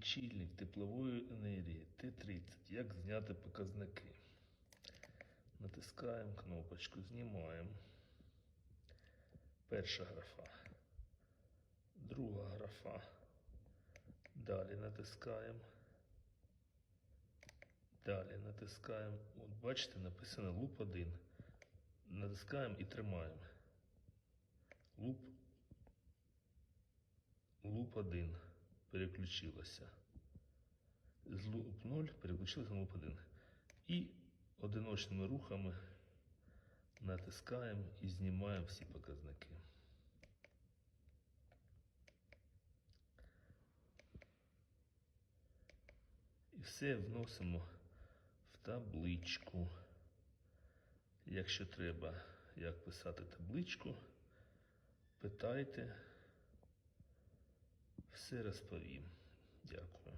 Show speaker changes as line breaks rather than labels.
Лічильник теплової енергії Т-30. Як зняти показники? Натискаємо кнопочку, знімаємо. Перша графа. Друга графа. Далі натискаємо. Далі натискаємо. От бачите, написано луп 1. Натискаємо і тримаємо. Луп. Луп 1 переключилося. З луп 0 переключилося на луп 1. І одиночними рухами натискаємо і знімаємо всі показники. І все вносимо в табличку. Якщо треба, як писати табличку, питайте, все розповім. Дякую.